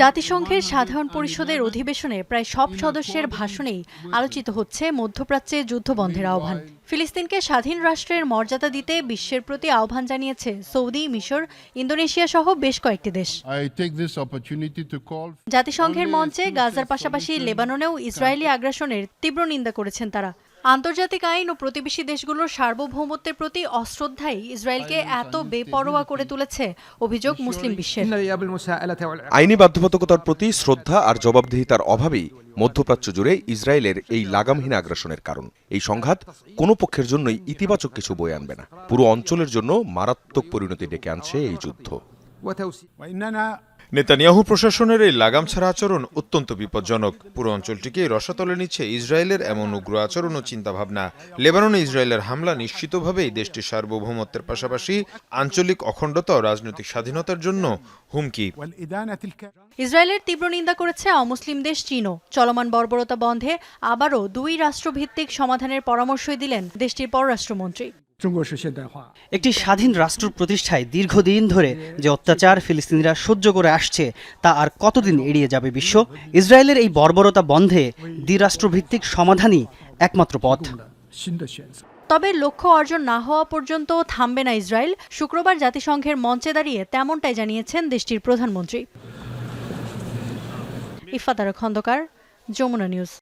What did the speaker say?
জাতিসংঘের সাধারণ পরিষদের অধিবেশনে প্রায় সব সদস্যের ভাষণেই আলোচিত হচ্ছে মধ্যপ্রাচ্যে যুদ্ধবন্ধের আহ্বান। ফিলিস্তিনকে স্বাধীন রাষ্ট্রের মর্যাদা দিতে বিশ্বের প্রতি আহ্বান জানিয়েছে সৌদি মিশর ইন্দোনেশিয়া সহ বেশ কয়েকটি দেশ। জাতিসংঘের মঞ্চে গাজার পাশাপাশি লেবাননেও ইসরায়েলি আগ্রাসনের তীব্র নিন্দা করেছেন তারা। আন্তর্জাতিক আইন ও প্রতিবেশী দেশগুলোর সার্বভৌমত্বের প্রতি অশ্রদ্ধাই ইসরায়েলকে এত বেপরোয়া করে তুলেছে অভিযোগ মুসলিম বিশ্বের। আইনি বাধ্যবাধকতার প্রতি শ্রদ্ধা আর জবাবদিহিতার অভাবেই মধ্যপ্রাচ্য জুড়ে ইসরায়েলের এই লাগামহীন আগ্রাসনের কারণ। এই সংঘাত কোনো পক্ষের জন্যই ইতিবাচক কিছু বয়ে আনবে না। পুরো অঞ্চলের জন্য মারাত্মক পরিণতি ডেকে আনছে এই যুদ্ধ। নেতানিয়াহু প্রশাসনের এই লাগাম ছাড়া আচরণ অত্যন্ত বিপজ্জনক। পুরো অঞ্চলটিকে রসাতলে নিচ্ছে ইসরায়েলের এমন উগ্র আচরণ ও চিন্তাভাবনা। লেবাননে ইসরায়েলের হামলা নিশ্চিতভাবেই দেশটির সার্বভৌমত্বের পাশাপাশি আঞ্চলিক অখণ্ডতা ও রাজনৈতিক স্বাধীনতার জন্য হুমকি। ইসরায়েলের তীব্র নিন্দা করেছে অমুসলিম দেশ চীনও। চলমান বর্বরতা বন্ধে আবারও দুই রাষ্ট্রভিত্তিক সমাধানের পরামর্শই দিলেন দেশটির পররাষ্ট্রমন্ত্রী। একটি স্বাধীন রাষ্ট্র প্রতিষ্ঠায় দীর্ঘদিন ধরে যে অত্যাচার ফিলিস্তিনিরা সহ্য করে আসছে তা আর কতদিন এড়িয়ে যাবে বিশ্ব? ইসরায়েলের এই বর্বরতা বন্ধে দ্বিরাষ্ট্রভিত্তিক সমাধানই একমাত্র পথ। তবে লক্ষ্য অর্জন না হওয়া পর্যন্ত থামবে না ইসরায়েল। শুক্রবার জাতিসংঘের মঞ্চে দাঁড়িয়ে তেমনটাই জানিয়েছেন দেশটির প্রধানমন্ত্রী। ইফাতার খন্দকার যমুনা নিউজ।